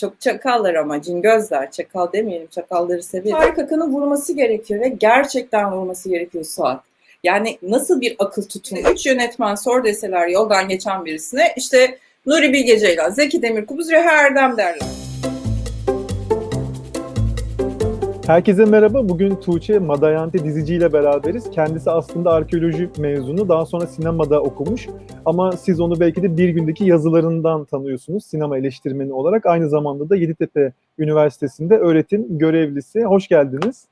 Çok çakallar ama cingözler. Çakal demeyelim. Çakalları severim. Tarık Akın'ı vurması gerekiyor ve gerçekten vurması gerekiyor Suat. Yani nasıl bir akıl tutumu? Üç yönetmen sor deseler yoldan geçen birisine işte Nuri Bilge Ceylan, Zeki Demirkubuz, Reha Erdem derler. Herkese merhaba. Bugün Tuğçe Madayanti diziciyle beraberiz. Kendisi aslında arkeoloji mezunu. Daha sonra sinemada okumuş. Ama siz onu belki de bir gündeki yazılarından tanıyorsunuz sinema eleştirmeni olarak. Aynı zamanda da Yeditepe Üniversitesi'nde öğretim görevlisi. Hoş geldiniz.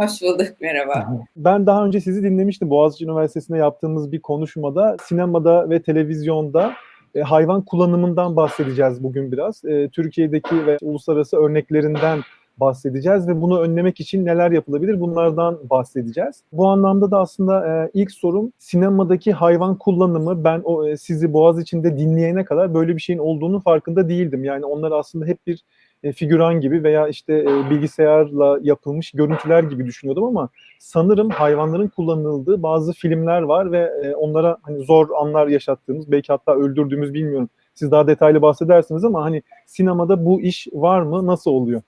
Hoş bulduk, merhaba. Ben daha önce sizi dinlemiştim. Boğaziçi Üniversitesi'nde yaptığımız bir konuşmada sinemada ve televizyonda e, hayvan kullanımından bahsedeceğiz bugün biraz. E, Türkiye'deki ve uluslararası örneklerinden bahsedeceğiz ve bunu önlemek için neler yapılabilir bunlardan bahsedeceğiz. Bu anlamda da aslında e, ilk sorum sinemadaki hayvan kullanımı ben o e, sizi Boğaz içinde dinleyene kadar böyle bir şeyin olduğunu farkında değildim. Yani onlar aslında hep bir e, figüran gibi veya işte e, bilgisayarla yapılmış görüntüler gibi düşünüyordum ama sanırım hayvanların kullanıldığı bazı filmler var ve e, onlara hani zor anlar yaşattığımız belki hatta öldürdüğümüz bilmiyorum. Siz daha detaylı bahsedersiniz ama hani sinemada bu iş var mı? Nasıl oluyor?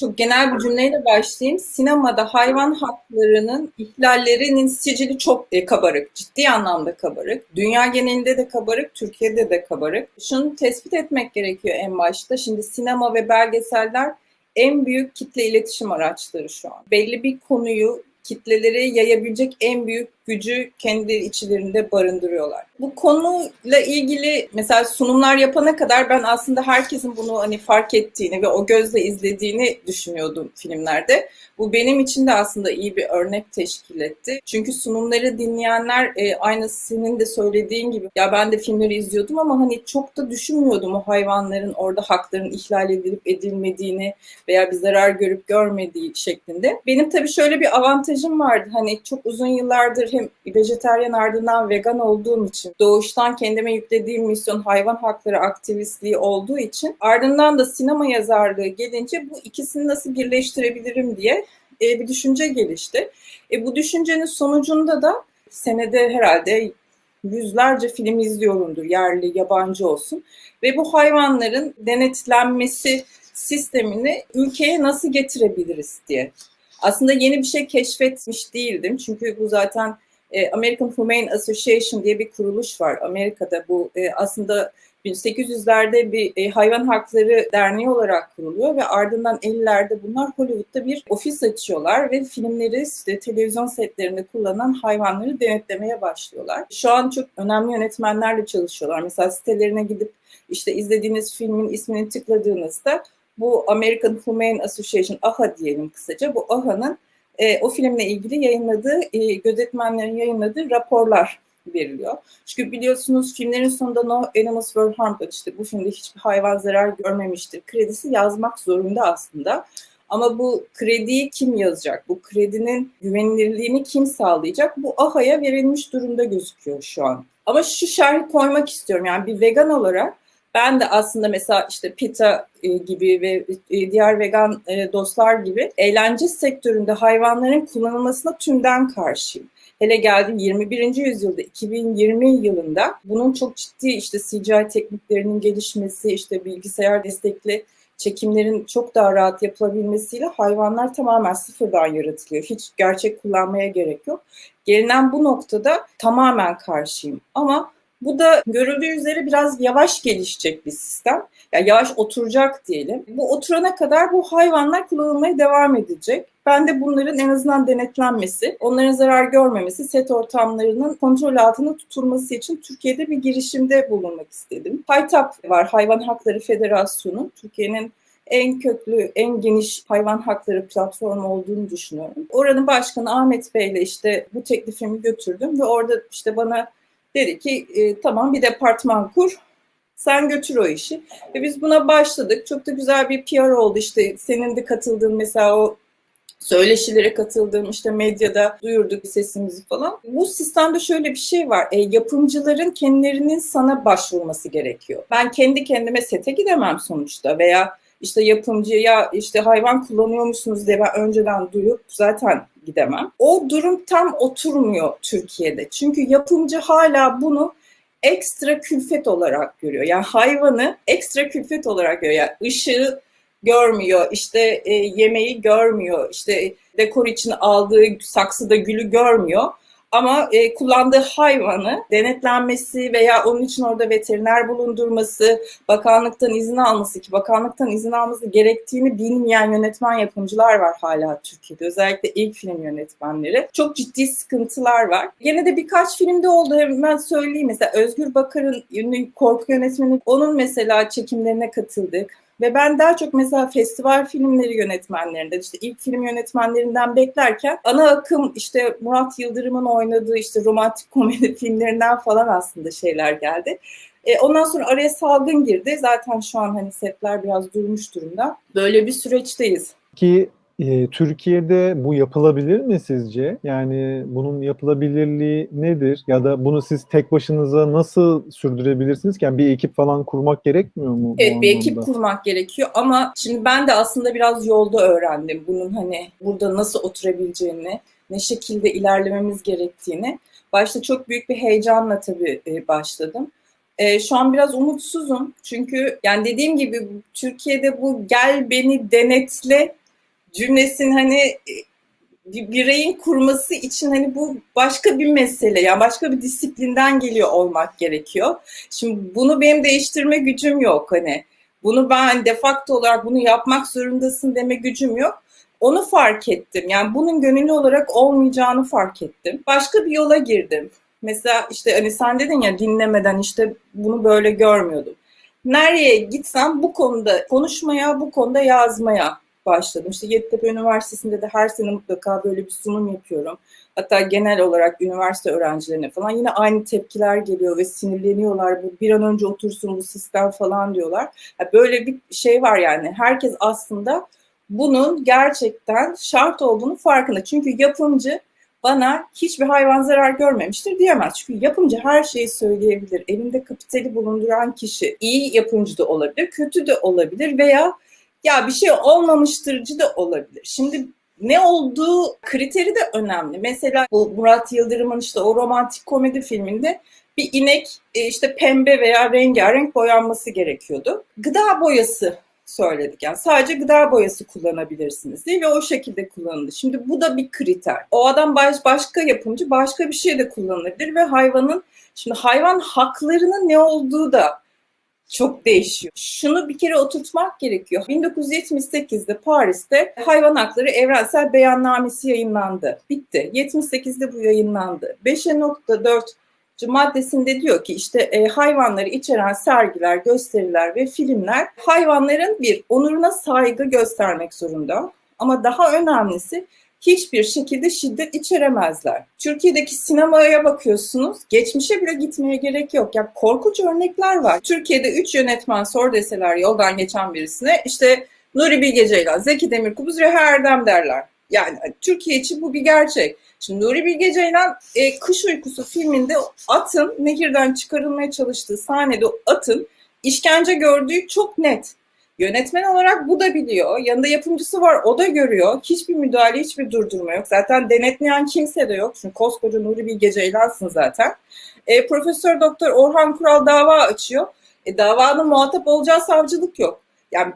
Çok genel bir cümleyle başlayayım. Sinemada hayvan haklarının ihlallerinin sicili çok e, kabarık, ciddi anlamda kabarık. Dünya genelinde de kabarık, Türkiye'de de kabarık. Şunu tespit etmek gerekiyor en başta. Şimdi sinema ve belgeseller en büyük kitle iletişim araçları şu an. Belli bir konuyu kitlelere yayabilecek en büyük gücü kendi içlerinde barındırıyorlar. Bu konuyla ilgili mesela sunumlar yapana kadar ben aslında herkesin bunu hani fark ettiğini ve o gözle izlediğini düşünüyordum filmlerde. Bu benim için de aslında iyi bir örnek teşkil etti. Çünkü sunumları dinleyenler e, aynı senin de söylediğin gibi ya ben de filmleri izliyordum ama hani çok da düşünmüyordum o hayvanların orada hakların ihlal edilip edilmediğini veya bir zarar görüp görmediği şeklinde. Benim tabii şöyle bir avantajım vardı. Hani çok uzun yıllardır hem vejeteryan ardından vegan olduğum için doğuştan kendime yüklediğim misyon hayvan hakları aktivistliği olduğu için ardından da sinema yazarlığı gelince bu ikisini nasıl birleştirebilirim diye e, bir düşünce gelişti. E, bu düşüncenin sonucunda da senede herhalde yüzlerce film izliyorumdur yerli yabancı olsun ve bu hayvanların denetlenmesi sistemini ülkeye nasıl getirebiliriz diye. Aslında yeni bir şey keşfetmiş değildim çünkü bu zaten e, American Humane Association diye bir kuruluş var Amerika'da. Bu e, aslında 1800'lerde bir e, hayvan hakları derneği olarak kuruluyor ve ardından 50'lerde bunlar Hollywood'da bir ofis açıyorlar ve filmleri işte televizyon setlerinde kullanan hayvanları denetlemeye başlıyorlar. Şu an çok önemli yönetmenlerle çalışıyorlar. Mesela sitelerine gidip işte izlediğiniz filmin ismini tıkladığınızda bu American Humane Association, AHA diyelim kısaca, bu AHA'nın e, o filmle ilgili yayınladığı, e, gözetmenlerin yayınladığı raporlar veriliyor. Çünkü biliyorsunuz filmlerin sonunda no animals were harmed, işte bu filmde hiçbir hayvan zarar görmemiştir. Kredisi yazmak zorunda aslında. Ama bu krediyi kim yazacak? Bu kredinin güvenilirliğini kim sağlayacak? Bu AHA'ya verilmiş durumda gözüküyor şu an. Ama şu şerhi koymak istiyorum. Yani bir vegan olarak ben de aslında mesela işte PETA gibi ve diğer vegan dostlar gibi eğlence sektöründe hayvanların kullanılmasına tümden karşıyım. Hele geldi 21. yüzyılda 2020 yılında bunun çok ciddi işte CGI tekniklerinin gelişmesi, işte bilgisayar destekli çekimlerin çok daha rahat yapılabilmesiyle hayvanlar tamamen sıfırdan yaratılıyor. Hiç gerçek kullanmaya gerek yok. Gelinen bu noktada tamamen karşıyım. Ama bu da görüldüğü üzere biraz yavaş gelişecek bir sistem. Yani yavaş oturacak diyelim. Bu oturana kadar bu hayvanlar kullanılmaya devam edecek. Ben de bunların en azından denetlenmesi, onların zarar görmemesi, set ortamlarının kontrol altında tutulması için Türkiye'de bir girişimde bulunmak istedim. HITAP var, Hayvan Hakları Federasyonu. Türkiye'nin en köklü, en geniş hayvan hakları platformu olduğunu düşünüyorum. Oranın başkanı Ahmet Bey ile işte bu teklifimi götürdüm ve orada işte bana dedi ki e, tamam bir departman kur, sen götür o işi. Ve biz buna başladık. Çok da güzel bir PR oldu işte. Senin de katıldığın mesela o söyleşilere katıldığım işte medyada duyurduk sesimizi falan. Bu sistemde şöyle bir şey var. E, yapımcıların kendilerinin sana başvurması gerekiyor. Ben kendi kendime sete gidemem sonuçta veya işte yapımcıya işte hayvan kullanıyor musunuz diye ben önceden duyup zaten gidemem. O durum tam oturmuyor Türkiye'de. Çünkü yapımcı hala bunu ekstra külfet olarak görüyor. Yani hayvanı ekstra külfet olarak görüyor. Yani ışığı görmüyor, işte e, yemeği görmüyor, işte dekor için aldığı saksıda gülü görmüyor. Ama e, kullandığı hayvanı denetlenmesi veya onun için orada veteriner bulundurması, bakanlıktan izin alması ki bakanlıktan izin alması gerektiğini bilmeyen yönetmen yapımcılar var hala Türkiye'de. Özellikle ilk film yönetmenleri. Çok ciddi sıkıntılar var. Gene de birkaç filmde oldu hemen söyleyeyim. Mesela Özgür Bakar'ın ünlü korku yönetmeni onun mesela çekimlerine katıldık. Ve ben daha çok mesela festival filmleri yönetmenlerinden, işte ilk film yönetmenlerinden beklerken ana akım işte Murat Yıldırım'ın oynadığı işte romantik komedi filmlerinden falan aslında şeyler geldi. E, ondan sonra araya salgın girdi. Zaten şu an hani setler biraz durmuş durumda. Böyle bir süreçteyiz. Ki e, Türkiye'de bu yapılabilir mi sizce? Yani bunun yapılabilirliği nedir? Ya da bunu siz tek başınıza nasıl sürdürebilirsiniz? Yani bir ekip falan kurmak gerekmiyor mu? Evet bir ekip kurmak gerekiyor ama şimdi ben de aslında biraz yolda öğrendim bunun hani burada nasıl oturabileceğini, ne şekilde ilerlememiz gerektiğini. Başta çok büyük bir heyecanla tabii başladım. E, şu an biraz umutsuzum çünkü yani dediğim gibi Türkiye'de bu gel beni denetle cümlesinin hani e, bir bireyin kurması için hani bu başka bir mesele yani başka bir disiplinden geliyor olmak gerekiyor. Şimdi bunu benim değiştirme gücüm yok hani. Bunu ben defakto olarak bunu yapmak zorundasın deme gücüm yok. Onu fark ettim. Yani bunun gönüllü olarak olmayacağını fark ettim. Başka bir yola girdim. Mesela işte hani sen dedin ya dinlemeden işte bunu böyle görmüyordum. Nereye gitsem bu konuda konuşmaya, bu konuda yazmaya başladım. İşte Yeditepe Üniversitesi'nde de her sene mutlaka böyle bir sunum yapıyorum. Hatta genel olarak üniversite öğrencilerine falan yine aynı tepkiler geliyor ve sinirleniyorlar. Bu bir an önce otursun bu sistem falan diyorlar. Böyle bir şey var yani. Herkes aslında bunun gerçekten şart olduğunu farkında. Çünkü yapımcı bana hiçbir hayvan zarar görmemiştir diyemez. Çünkü yapımcı her şeyi söyleyebilir. Elinde kapitali bulunduran kişi iyi yapımcı da olabilir, kötü de olabilir veya ya bir şey olmamıştırcı da olabilir. Şimdi ne olduğu kriteri de önemli. Mesela bu Murat Yıldırım'ın işte o romantik komedi filminde bir inek e, işte pembe veya rengarenk boyanması gerekiyordu. Gıda boyası söyledik. Yani sadece gıda boyası kullanabilirsiniz diye ve o şekilde kullanıldı. Şimdi bu da bir kriter. O adam baş, başka yapımcı başka bir şey de kullanabilir ve hayvanın şimdi hayvan haklarının ne olduğu da çok değişiyor. Şunu bir kere oturtmak gerekiyor. 1978'de Paris'te hayvan hakları evrensel beyannamesi yayınlandı. Bitti. 78'de bu yayınlandı. 5.4 maddesinde diyor ki işte e, hayvanları içeren sergiler, gösteriler ve filmler hayvanların bir onuruna saygı göstermek zorunda. Ama daha önemlisi hiçbir şekilde şiddet içeremezler. Türkiye'deki sinemaya bakıyorsunuz, geçmişe bile gitmeye gerek yok. Ya korkunç örnekler var. Türkiye'de 3 yönetmen sor deseler yoldan geçen birisine işte Nuri Bilge Ceylan, Zeki Demirkubuz, Reha Erdem derler. Yani Türkiye için bu bir gerçek. Şimdi Nuri Bilge Ceylan e, Kış Uykusu filminde atın nehirden çıkarılmaya çalıştığı sahnede atın işkence gördüğü çok net. Yönetmen olarak bu da biliyor. Yanında yapımcısı var o da görüyor. Hiçbir müdahale, hiçbir durdurma yok. Zaten denetleyen kimse de yok. Çünkü koskoca Nuri Bilge Ceylan'sın zaten. E, Profesör Doktor Orhan Kural dava açıyor. E, davanın muhatap olacağı savcılık yok. Yani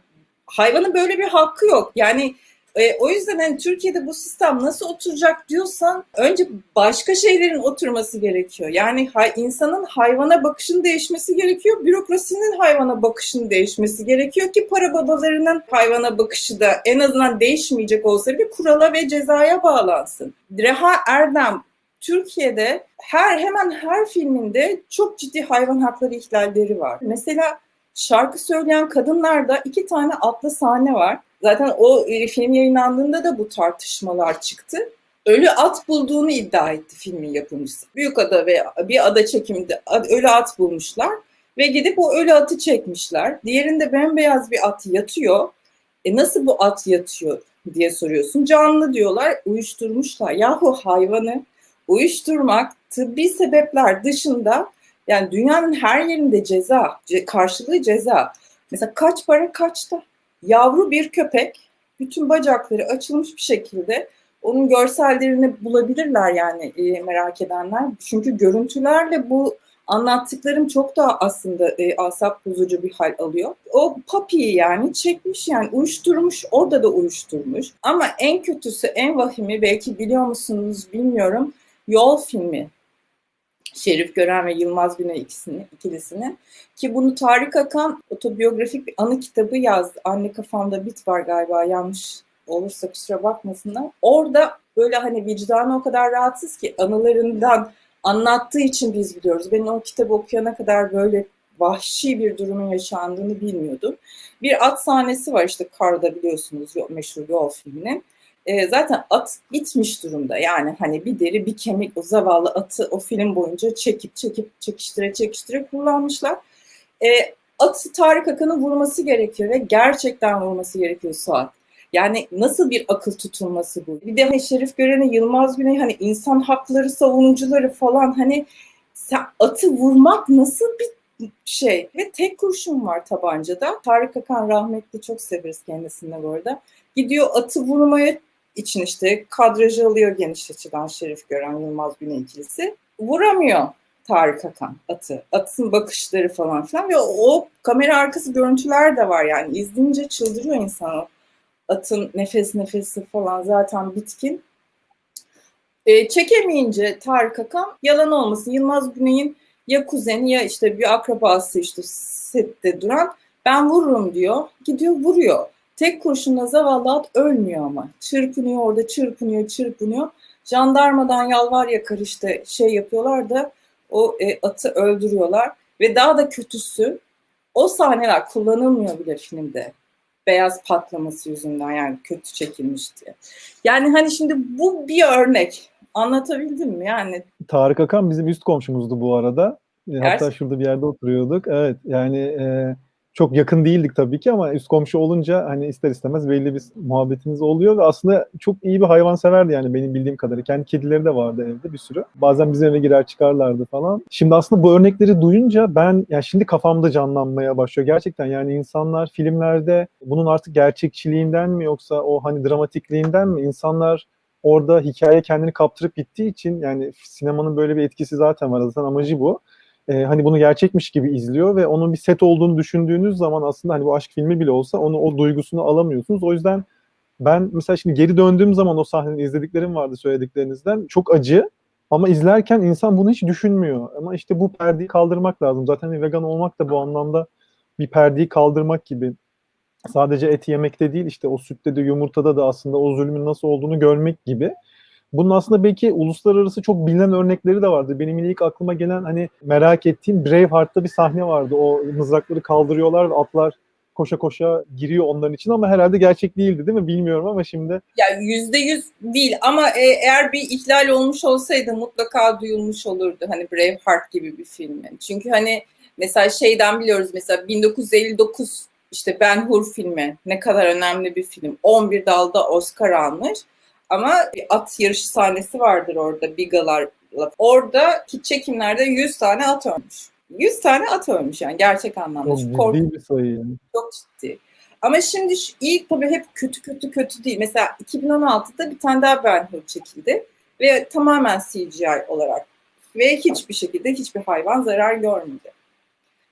hayvanın böyle bir hakkı yok. Yani e, o yüzden hani Türkiye'de bu sistem nasıl oturacak diyorsan önce başka şeylerin oturması gerekiyor. Yani hay, insanın hayvana bakışının değişmesi gerekiyor. Bürokrasinin hayvana bakışının değişmesi gerekiyor ki para babalarının hayvana bakışı da en azından değişmeyecek olsa bir kurala ve cezaya bağlansın. Reha Erdem Türkiye'de her hemen her filminde çok ciddi hayvan hakları ihlalleri var. Mesela şarkı söyleyen kadınlarda iki tane atlı sahne var. Zaten o e, film yayınlandığında da bu tartışmalar çıktı. Ölü at bulduğunu iddia etti filmin yapımcısı. Büyük ada ve bir ada çekiminde ölü at bulmuşlar ve gidip o ölü atı çekmişler. Diğerinde bembeyaz bir at yatıyor. E nasıl bu at yatıyor diye soruyorsun. Canlı diyorlar, uyuşturmuşlar. Yahu hayvanı uyuşturmak tıbbi sebepler dışında yani dünyanın her yerinde ceza, karşılığı ceza. Mesela kaç para kaçta? Yavru bir köpek bütün bacakları açılmış bir şekilde onun görsellerini bulabilirler yani e, merak edenler. Çünkü görüntülerle bu anlattıklarım çok daha aslında e, asap bozucu bir hal alıyor. O papiyi yani çekmiş yani uyuşturmuş, orada da uyuşturmuş. Ama en kötüsü, en vahimi belki biliyor musunuz bilmiyorum. Yol filmi. Şerif Gören ve Yılmaz Güney ikisini, ikilisini. Ki bunu Tarık Akan otobiyografik bir anı kitabı yazdı. Anne kafamda bit var galiba yanlış olursa kusura bakmasınlar. Orada böyle hani vicdanı o kadar rahatsız ki anılarından anlattığı için biz biliyoruz. Ben o kitabı okuyana kadar böyle vahşi bir durumun yaşandığını bilmiyordum. Bir at sahnesi var işte Karda biliyorsunuz meşhur yol filminin. E, zaten at gitmiş durumda. Yani hani bir deri bir kemik o zavallı atı o film boyunca çekip çekip çekiştire çekiştire kullanmışlar. E, atı Tarık Akan'ın vurması gerekiyor ve gerçekten vurması gerekiyor Suat. Yani nasıl bir akıl tutulması bu? Bir de hani Şerif Gören'e Yılmaz Güney hani insan hakları savunucuları falan hani sen atı vurmak nasıl bir şey? Ve tek kurşun var tabancada. Tarık Akan rahmetli çok severiz kendisini bu arada. Gidiyor atı vurmaya için işte kadrajı alıyor geniş açıdan Şerif Gören Yılmaz Güney ikilisi. Vuramıyor Tarık Akan atı. Atın bakışları falan filan ve o kamera arkası görüntüler de var yani. izleyince çıldırıyor insan o atın nefes nefesi falan zaten bitkin. E, çekemeyince Tarık Akan yalan olmasın Yılmaz Güney'in ya kuzeni ya işte bir akrabası işte sette duran ben vururum diyor. Gidiyor vuruyor. Tek kurşunla zavallı at ölmüyor ama. Çırpınıyor orada çırpınıyor çırpınıyor. Jandarmadan yalvar yakar işte şey yapıyorlar da o e, atı öldürüyorlar. Ve daha da kötüsü o sahneler kullanılmıyor bile filmde beyaz patlaması yüzünden yani kötü çekilmiş diye. Yani hani şimdi bu bir örnek. Anlatabildim mi? Yani Tarık Akan bizim üst komşumuzdu bu arada. E, Hatta Gerçekten. şurada bir yerde oturuyorduk. Evet yani e, çok yakın değildik tabii ki ama üst komşu olunca hani ister istemez belli bir muhabbetiniz oluyor ve aslında çok iyi bir hayvan severdi yani benim bildiğim kadarıyla. Kendi kedileri de vardı evde bir sürü. Bazen bizim eve girer çıkarlardı falan. Şimdi aslında bu örnekleri duyunca ben yani şimdi kafamda canlanmaya başlıyor. Gerçekten yani insanlar filmlerde bunun artık gerçekçiliğinden mi yoksa o hani dramatikliğinden mi insanlar orada hikaye kendini kaptırıp gittiği için yani sinemanın böyle bir etkisi zaten var. Zaten amacı bu. Ee, hani bunu gerçekmiş gibi izliyor ve onun bir set olduğunu düşündüğünüz zaman aslında hani bu aşk filmi bile olsa onu o duygusunu alamıyorsunuz. O yüzden ben mesela şimdi geri döndüğüm zaman o sahneyi izlediklerim vardı söylediklerinizden. Çok acı ama izlerken insan bunu hiç düşünmüyor. Ama işte bu perdeyi kaldırmak lazım. Zaten hani vegan olmak da bu anlamda bir perdeyi kaldırmak gibi. Sadece et yemekte değil işte o sütte de yumurtada da aslında o zulmün nasıl olduğunu görmek gibi. Bunun aslında belki uluslararası çok bilinen örnekleri de vardı. Benim ilk aklıma gelen hani merak ettiğim Braveheart'ta bir sahne vardı. O mızrakları kaldırıyorlar ve atlar koşa koşa giriyor onların için ama herhalde gerçek değildi değil mi? Bilmiyorum ama şimdi yani yüzde yüz değil ama e, eğer bir ihlal olmuş olsaydı mutlaka duyulmuş olurdu hani Braveheart gibi bir filmin. Çünkü hani mesela şeyden biliyoruz mesela 1959 işte Ben Hur filmi ne kadar önemli bir film. 11 dalda Oscar almış. Ama bir at yarışı sahnesi vardır orada bigalarla. Oradaki çekimlerde 100 tane at ölmüş. 100 tane at ölmüş yani gerçek anlamda. çok korkunç bir sayı. yani. çok ciddi. Ama şimdi şu, ilk tabii hep kötü kötü kötü değil. Mesela 2016'da bir tane daha Ben Hur çekildi. Ve tamamen CGI olarak. Ve hiçbir şekilde hiçbir hayvan zarar görmedi.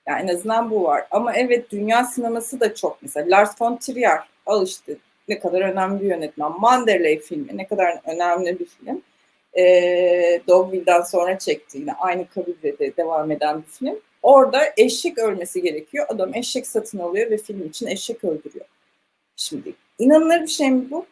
Yani en azından bu var. Ama evet dünya sineması da çok mesela. Lars von Trier al işte ne kadar önemli bir yönetmen. Manderley filmi ne kadar önemli bir film. Ee, Dogville'den sonra çekti yine aynı kabilde de devam eden bir film. Orada eşek ölmesi gerekiyor. Adam eşek satın alıyor ve film için eşek öldürüyor. Şimdi inanılır bir şey mi bu?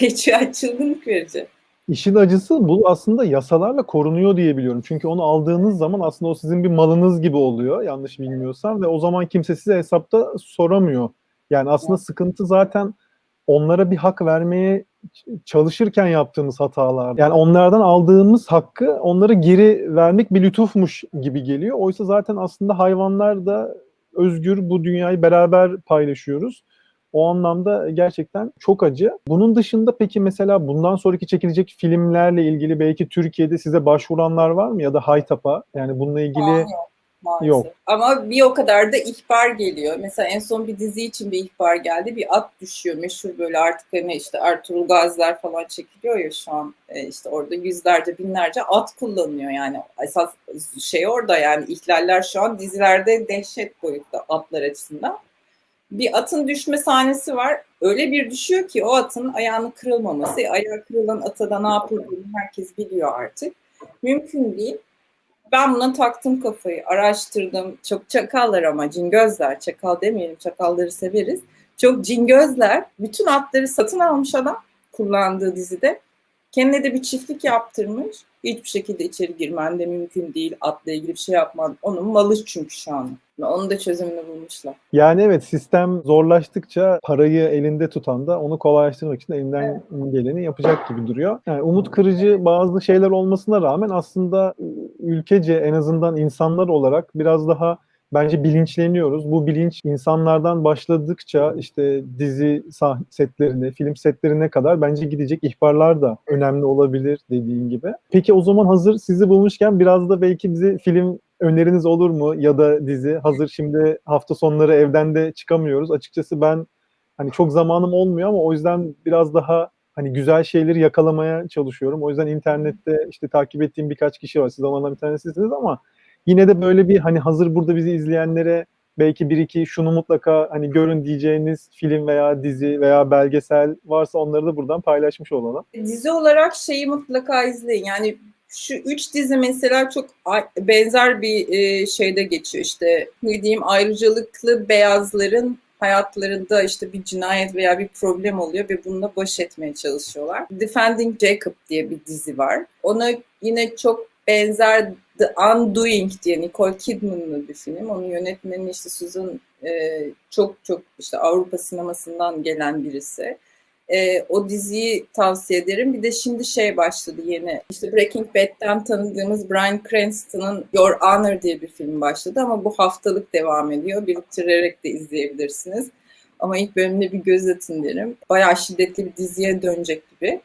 Çılgınlık verici. İşin acısı bu aslında yasalarla korunuyor diye biliyorum. Çünkü onu aldığınız zaman aslında o sizin bir malınız gibi oluyor yanlış bilmiyorsam ve o zaman kimse size hesapta soramıyor. Yani aslında sıkıntı zaten onlara bir hak vermeye çalışırken yaptığımız hatalar. Yani onlardan aldığımız hakkı onlara geri vermek bir lütufmuş gibi geliyor. Oysa zaten aslında hayvanlar da özgür bu dünyayı beraber paylaşıyoruz. O anlamda gerçekten çok acı. Bunun dışında peki mesela bundan sonraki çekilecek filmlerle ilgili belki Türkiye'de size başvuranlar var mı ya da Haytap'a? Yani bununla ilgili maalesef. Yok. Ama bir o kadar da ihbar geliyor. Mesela en son bir dizi için bir ihbar geldi. Bir at düşüyor. Meşhur böyle artık hani işte Ertuğrul Gaziler falan çekiliyor ya şu an. E, işte orada yüzlerce binlerce at kullanıyor yani. Esas şey orada yani ihlaller şu an dizilerde dehşet boyutta atlar açısından. Bir atın düşme sahnesi var. Öyle bir düşüyor ki o atın ayağının kırılmaması. Ayağı kırılan ata da ne yapıldığını herkes biliyor artık. Mümkün değil. Ben buna taktım kafayı, araştırdım. Çok çakallar ama cingözler, çakal demeyelim, çakalları severiz. Çok cingözler, bütün atları satın almış adam kullandığı dizide. Kendine de bir çiftlik yaptırmış. Hiçbir şekilde içeri girmen de mümkün değil. Atla ilgili bir şey yapman. Onun malı çünkü şu an. Ve Onun da çözümünü bulmuşlar. Yani evet sistem zorlaştıkça parayı elinde tutan da onu kolaylaştırmak için elinden geleni yapacak gibi duruyor. Yani umut kırıcı bazı şeyler olmasına rağmen aslında ülkece en azından insanlar olarak biraz daha bence bilinçleniyoruz. Bu bilinç insanlardan başladıkça işte dizi setlerine, film setlerine kadar bence gidecek ihbarlar da önemli olabilir dediğin gibi. Peki o zaman hazır sizi bulmuşken biraz da belki bize film öneriniz olur mu ya da dizi? Hazır şimdi hafta sonları evden de çıkamıyoruz. Açıkçası ben hani çok zamanım olmuyor ama o yüzden biraz daha hani güzel şeyleri yakalamaya çalışıyorum. O yüzden internette işte takip ettiğim birkaç kişi var. Siz onlardan bir tanesisiniz ama yine de böyle bir hani hazır burada bizi izleyenlere belki bir iki şunu mutlaka hani görün diyeceğiniz film veya dizi veya belgesel varsa onları da buradan paylaşmış olalım. Dizi olarak şeyi mutlaka izleyin. Yani şu üç dizi mesela çok benzer bir e, şeyde geçiyor. İşte ne diyeyim ayrıcalıklı beyazların hayatlarında işte bir cinayet veya bir problem oluyor ve bununla baş etmeye çalışıyorlar. Defending Jacob diye bir dizi var. Ona yine çok benzer The Undoing diye Nicole Kidman'lı bir film. Onun yönetmeni işte Susan e, çok çok işte Avrupa sinemasından gelen birisi. E, o diziyi tavsiye ederim. Bir de şimdi şey başladı yeni. İşte Breaking Bad'den tanıdığımız Bryan Cranston'ın Your Honor diye bir film başladı ama bu haftalık devam ediyor. Biriktirerek de izleyebilirsiniz. Ama ilk bölümde bir göz atın derim. Bayağı şiddetli bir diziye dönecek gibi.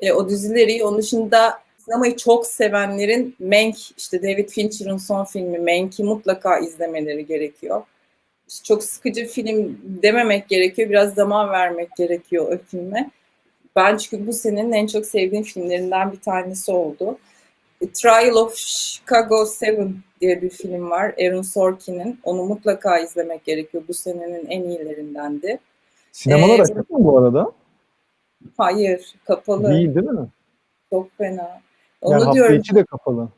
E, o dizileri. Onun dışında sinemayı çok sevenlerin Mank, işte David Fincher'ın son filmi Mank'i mutlaka izlemeleri gerekiyor. İşte çok sıkıcı film dememek gerekiyor. Biraz zaman vermek gerekiyor o filme. Ben çünkü bu senenin en çok sevdiğim filmlerinden bir tanesi oldu. Trial of Chicago 7 diye bir film var. Aaron Sorkin'in. Onu mutlaka izlemek gerekiyor. Bu senenin en iyilerindendi. Sinemalar Ee, açık mı bu arada? Hayır, kapalı. Değil değil mi? Çok fena. Yani Onu hafta diyorum. içi de kapalı.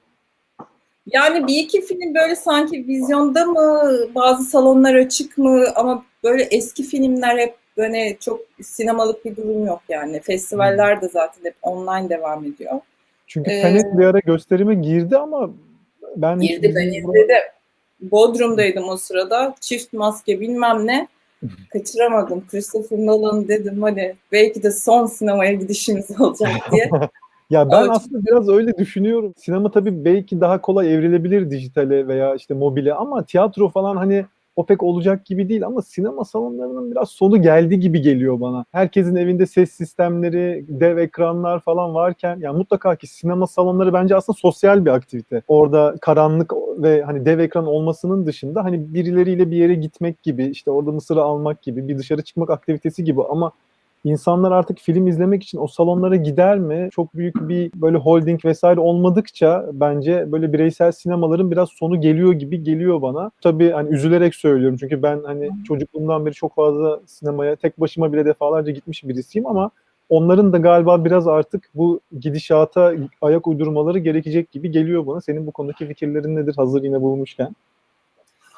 Yani bir iki film böyle sanki vizyonda mı, bazı salonlar açık mı ama böyle eski filmler hep böyle çok sinemalık bir durum yok yani. Festivaller de zaten hep online devam ediyor. Çünkü Ee, Tenet bir ara gösterime girdi ama ben Girdi ben izledim. Bodrum'daydım o sırada. Çift maske bilmem ne. Kaçıramadım. Christopher Nolan dedim hani belki de son sinemaya gidişimiz olacak diye. Ya ben Ama- aslında biraz öyle düşünüyorum. Sinema tabii belki daha kolay evrilebilir dijitale veya işte mobile ama tiyatro falan hani o pek olacak gibi değil ama sinema salonlarının biraz sonu geldi gibi geliyor bana. Herkesin evinde ses sistemleri, dev ekranlar falan varken ya mutlaka ki sinema salonları bence aslında sosyal bir aktivite. Orada karanlık ve hani dev ekran olmasının dışında hani birileriyle bir yere gitmek gibi, işte orada mısırı almak gibi, bir dışarı çıkmak aktivitesi gibi ama İnsanlar artık film izlemek için o salonlara gider mi? Çok büyük bir böyle holding vesaire olmadıkça bence böyle bireysel sinemaların biraz sonu geliyor gibi geliyor bana. Tabii hani üzülerek söylüyorum çünkü ben hani çocukluğumdan beri çok fazla sinemaya tek başıma bile defalarca gitmiş birisiyim ama onların da galiba biraz artık bu gidişata ayak uydurmaları gerekecek gibi geliyor bana. Senin bu konudaki fikirlerin nedir hazır yine bulmuşken?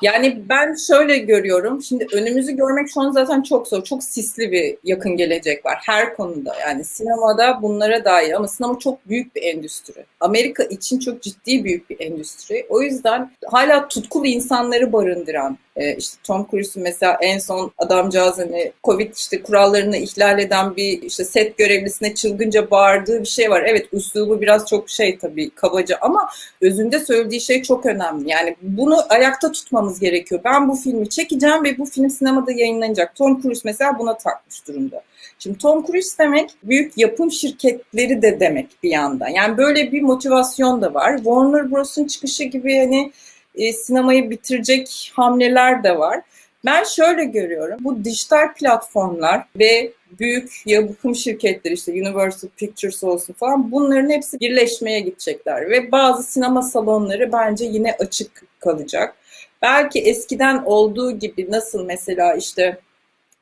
Yani ben şöyle görüyorum. Şimdi önümüzü görmek şu an zaten çok zor. Çok sisli bir yakın gelecek var her konuda. Yani sinemada bunlara dair ama sinema çok büyük bir endüstri. Amerika için çok ciddi büyük bir endüstri. O yüzden hala tutkulu insanları barındıran e, işte Tom Cruise'un mesela en son adamcağız hani Covid işte kurallarını ihlal eden bir işte set görevlisine çılgınca bağırdığı bir şey var. Evet üslubu biraz çok şey tabii kabaca ama özünde söylediği şey çok önemli. Yani bunu ayakta tutmamız gerekiyor. Ben bu filmi çekeceğim ve bu film sinemada yayınlanacak. Tom Cruise mesela buna takmış durumda. Şimdi Tom Cruise demek büyük yapım şirketleri de demek bir yandan. Yani böyle bir motivasyon da var. Warner Bros'un çıkışı gibi hani e, sinemayı bitirecek hamleler de var. Ben şöyle görüyorum. Bu dijital platformlar ve büyük yapım şirketleri işte Universal Pictures olsun falan bunların hepsi birleşmeye gidecekler ve bazı sinema salonları bence yine açık kalacak. Belki eskiden olduğu gibi nasıl mesela işte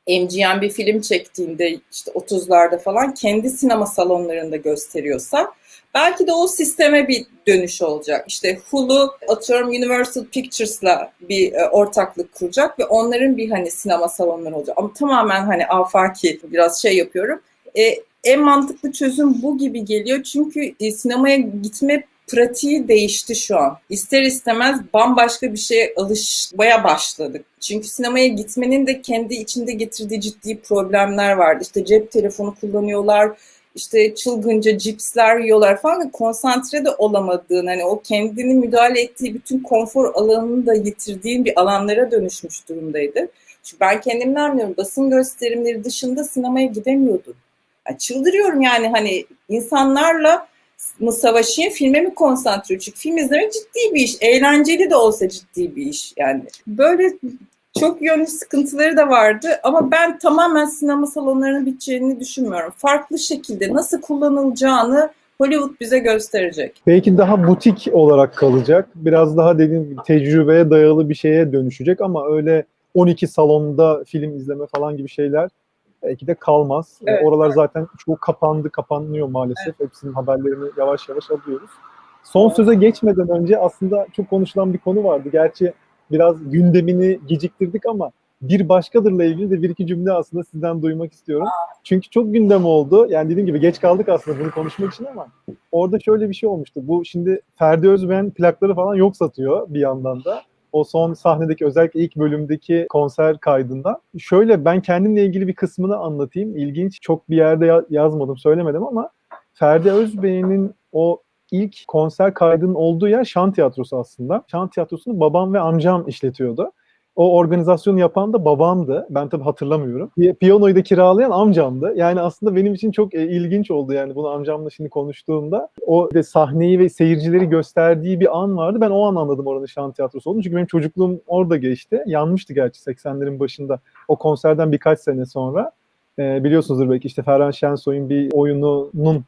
MGM bir film çektiğinde işte 30'larda falan kendi sinema salonlarında gösteriyorsa belki de o sisteme bir dönüş olacak. İşte Hulu atıyorum Universal Pictures'la bir e, ortaklık kuracak ve onların bir hani sinema salonları olacak. Ama tamamen hani afaki biraz şey yapıyorum. E, en mantıklı çözüm bu gibi geliyor. Çünkü e, sinemaya gitme pratiği değişti şu an. İster istemez bambaşka bir şeye alışmaya başladık. Çünkü sinemaya gitmenin de kendi içinde getirdiği ciddi problemler vardı. İşte cep telefonu kullanıyorlar, işte çılgınca cipsler yiyorlar falan konsantre de olamadığın hani o kendini müdahale ettiği bütün konfor alanını da yitirdiğin bir alanlara dönüşmüş durumdaydı. Çünkü ben kendimden anlıyorum basın gösterimleri dışında sinemaya gidemiyordum. Yani çıldırıyorum yani hani insanlarla mı savaşayım, filme mi konsantre Çünkü film izlemek ciddi bir iş. Eğlenceli de olsa ciddi bir iş yani. Böyle çok yönlü sıkıntıları da vardı ama ben tamamen sinema salonlarının biteceğini düşünmüyorum. Farklı şekilde nasıl kullanılacağını Hollywood bize gösterecek. Belki daha butik olarak kalacak. Biraz daha dediğim gibi tecrübeye dayalı bir şeye dönüşecek ama öyle 12 salonda film izleme falan gibi şeyler belki de kalmaz. Evet, Oralar zaten çok kapandı, kapanıyor maalesef. Hepsinin haberlerini yavaş yavaş alıyoruz. Son Evet. söze geçmeden önce aslında çok konuşulan bir konu vardı. Gerçi biraz gündemini geciktirdik ama bir başkadırla ilgili de bir iki cümle aslında sizden duymak istiyorum. Çünkü çok gündem oldu. Yani dediğim gibi geç kaldık aslında bunu konuşmak için ama orada şöyle bir şey olmuştu. Bu şimdi Ferdi Özben plakları falan yok satıyor bir yandan da. O son sahnedeki özellikle ilk bölümdeki konser kaydında. Şöyle ben kendimle ilgili bir kısmını anlatayım. İlginç çok bir yerde ya- yazmadım söylemedim ama Ferdi Özbey'in o ilk konser kaydının olduğu yer Şan Tiyatrosu aslında. Şan Tiyatrosu'nu babam ve amcam işletiyordu. O organizasyonu yapan da babamdı. Ben tabii hatırlamıyorum. Pi- Piyanoyu da kiralayan amcamdı. Yani aslında benim için çok e, ilginç oldu yani bunu amcamla şimdi konuştuğumda. O de sahneyi ve seyircileri gösterdiği bir an vardı. Ben o an anladım oranın şan tiyatrosu olduğunu. Çünkü benim çocukluğum orada geçti. Yanmıştı gerçi 80'lerin başında. O konserden birkaç sene sonra. E, biliyorsunuzdur belki işte Ferhan Şensoy'un bir oyununun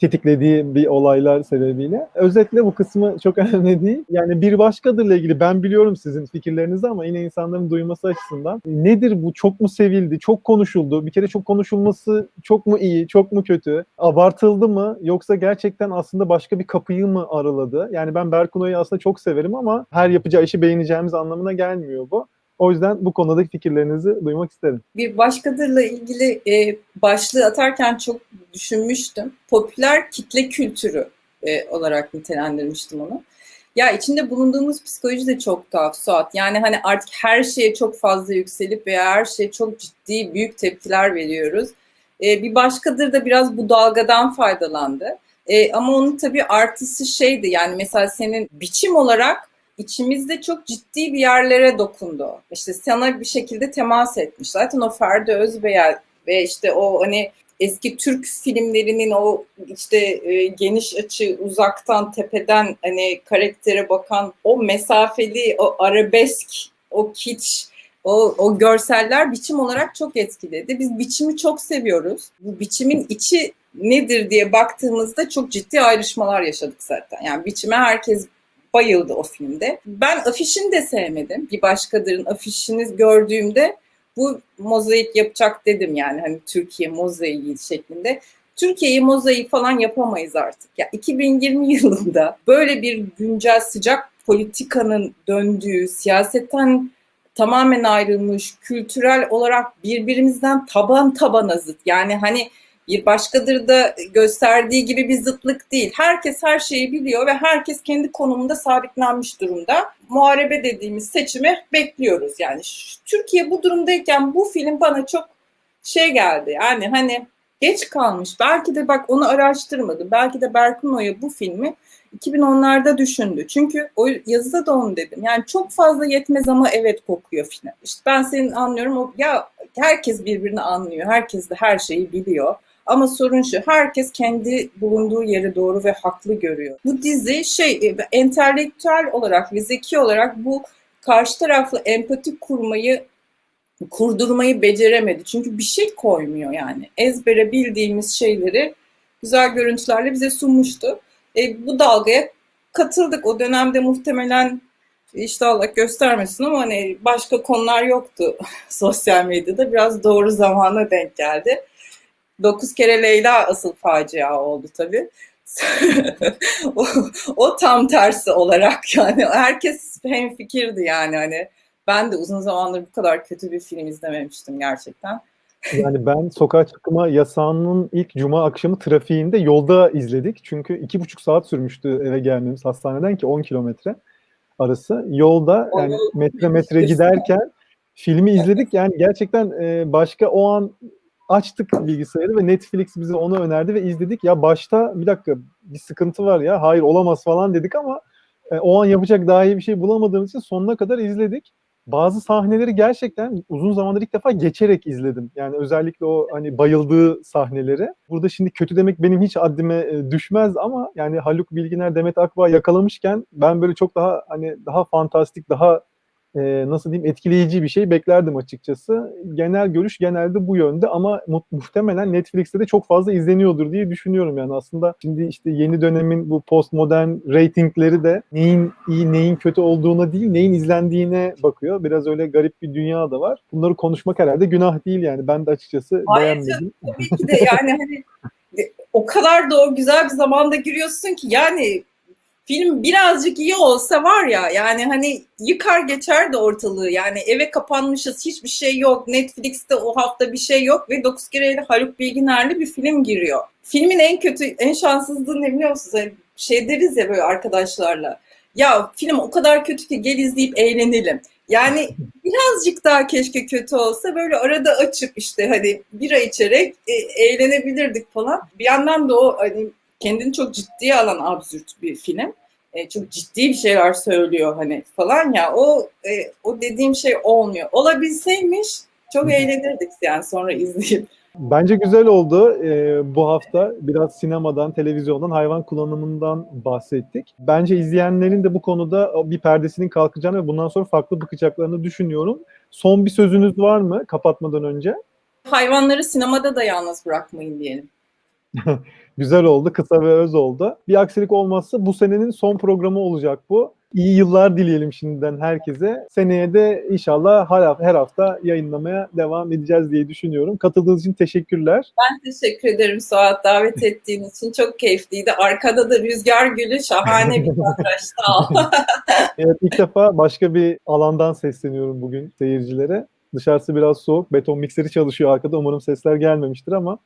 tetiklediği bir olaylar sebebiyle. Özetle bu kısmı çok önemli değil. Yani bir başkadırla ilgili ben biliyorum sizin fikirlerinizi ama yine insanların duyması açısından nedir bu? Çok mu sevildi? Çok konuşuldu. Bir kere çok konuşulması çok mu iyi? Çok mu kötü? Abartıldı mı? Yoksa gerçekten aslında başka bir kapıyı mı araladı? Yani ben Berkuno'yu aslında çok severim ama her yapacağı işi beğeneceğimiz anlamına gelmiyor bu. O yüzden bu konudaki fikirlerinizi duymak isterim. Bir başkadırla ilgili e, başlığı atarken çok düşünmüştüm. Popüler kitle kültürü e, olarak nitelendirmiştim onu. Ya içinde bulunduğumuz psikoloji de çok tuhaf Suat. Yani hani artık her şeye çok fazla yükselip veya her şeye çok ciddi büyük tepkiler veriyoruz. E, bir başkadır da biraz bu dalgadan faydalandı. E, ama onun tabii artısı şeydi yani mesela senin biçim olarak içimizde çok ciddi bir yerlere dokundu. İşte sana bir şekilde temas etmiş. Zaten o Ferdi Özbeyel ve işte o hani eski Türk filmlerinin o işte e, geniş açı uzaktan tepeden hani karaktere bakan o mesafeli o arabesk o kiç o, o görseller biçim olarak çok etkiledi. Biz biçimi çok seviyoruz. Bu biçimin içi nedir diye baktığımızda çok ciddi ayrışmalar yaşadık zaten. Yani biçime herkes bayıldı o filmde. Ben afişini de sevmedim. Bir başkadırın afişini gördüğümde bu mozaik yapacak dedim yani hani Türkiye mozaiği şeklinde. Türkiye'yi mozaiği falan yapamayız artık. Ya 2020 yılında böyle bir güncel sıcak politikanın döndüğü, siyasetten tamamen ayrılmış, kültürel olarak birbirimizden taban tabana zıt. Yani hani bir başkadır da gösterdiği gibi bir zıtlık değil. Herkes her şeyi biliyor ve herkes kendi konumunda sabitlenmiş durumda. Muharebe dediğimiz seçimi bekliyoruz. Yani Türkiye bu durumdayken bu film bana çok şey geldi. Yani hani geç kalmış. Belki de bak onu araştırmadım. Belki de Berkun Oya bu filmi 2010'larda düşündü. Çünkü o yazıda da onu dedim. Yani çok fazla yetmez ama evet kokuyor film. İşte ben senin anlıyorum. O, ya herkes birbirini anlıyor. Herkes de her şeyi biliyor. Ama sorun şu, herkes kendi bulunduğu yeri doğru ve haklı görüyor. Bu dizi şey, e, entelektüel olarak ve zeki olarak bu karşı tarafla empati kurmayı, kurdurmayı beceremedi. Çünkü bir şey koymuyor yani. Ezbere bildiğimiz şeyleri güzel görüntülerle bize sunmuştu. E, bu dalgaya katıldık. O dönemde muhtemelen işte Allah göstermesin ama hani başka konular yoktu sosyal medyada. Biraz doğru zamana denk geldi. Dokuz kere Leyla asıl facia oldu tabii. o, o tam tersi olarak yani herkes hem fikirdi yani hani ben de uzun zamandır bu kadar kötü bir film izlememiştim gerçekten. Yani ben sokağa çıkma yasağının ilk cuma akşamı trafiğinde yolda izledik. Çünkü iki buçuk saat sürmüştü eve gelmemiz hastaneden ki 10 kilometre arası. Yolda yani metre metre giderken filmi izledik. Yani gerçekten e, başka o an açtık bilgisayarı ve Netflix bize onu önerdi ve izledik. Ya başta bir dakika bir sıkıntı var ya hayır olamaz falan dedik ama e, o an yapacak daha iyi bir şey bulamadığımız için sonuna kadar izledik. Bazı sahneleri gerçekten uzun zamandır ilk defa geçerek izledim. Yani özellikle o hani bayıldığı sahneleri. Burada şimdi kötü demek benim hiç haddime e, düşmez ama yani Haluk Bilginer, Demet Akbağ yakalamışken ben böyle çok daha hani daha fantastik, daha e, nasıl diyeyim etkileyici bir şey beklerdim açıkçası. Genel görüş genelde bu yönde ama mu- muhtemelen Netflix'te de çok fazla izleniyordur diye düşünüyorum yani aslında şimdi işte yeni dönemin bu postmodern ratingleri de neyin iyi neyin kötü olduğuna değil neyin izlendiğine bakıyor. Biraz öyle garip bir dünya da var. Bunları konuşmak herhalde günah değil yani ben de açıkçası Hayır beğenmedim. Tabii ki de yani hani o kadar da o güzel bir zamanda giriyorsun ki yani film birazcık iyi olsa var ya yani hani yıkar geçer de ortalığı yani eve kapanmışız hiçbir şey yok Netflix'te o hafta bir şey yok ve 9 kereyle Haluk Bilginer'li bir film giriyor. Filmin en kötü en şanssızlığı ne biliyor musunuz? Hani şey deriz ya böyle arkadaşlarla ya film o kadar kötü ki gel izleyip eğlenelim. Yani birazcık daha keşke kötü olsa böyle arada açıp işte hani bira içerek e, eğlenebilirdik falan. Bir yandan da o hani kendini çok ciddiye alan absürt bir film. E, çok ciddi bir şeyler söylüyor hani falan ya o e, o dediğim şey olmuyor. Olabilseymiş çok eğlenirdik yani sonra izleyip. Bence güzel oldu. Ee, bu hafta biraz sinemadan, televizyondan, hayvan kullanımından bahsettik. Bence izleyenlerin de bu konuda bir perdesinin kalkacağını ve bundan sonra farklı bakacaklarını düşünüyorum. Son bir sözünüz var mı kapatmadan önce? Hayvanları sinemada da yalnız bırakmayın diyelim. Güzel oldu, kısa ve öz oldu. Bir aksilik olmazsa bu senenin son programı olacak bu. İyi yıllar dileyelim şimdiden herkese. Seneye de inşallah her, hafta yayınlamaya devam edeceğiz diye düşünüyorum. Katıldığınız için teşekkürler. Ben teşekkür ederim Suat davet ettiğin için. Çok keyifliydi. Arkada da rüzgar gülü şahane bir kadraj. Sağ ol. Evet ilk defa başka bir alandan sesleniyorum bugün seyircilere. Dışarısı biraz soğuk. Beton mikseri çalışıyor arkada. Umarım sesler gelmemiştir ama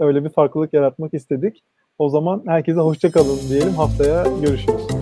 öyle bir farklılık yaratmak istedik. O zaman herkese hoşça kalın diyelim. Haftaya görüşürüz.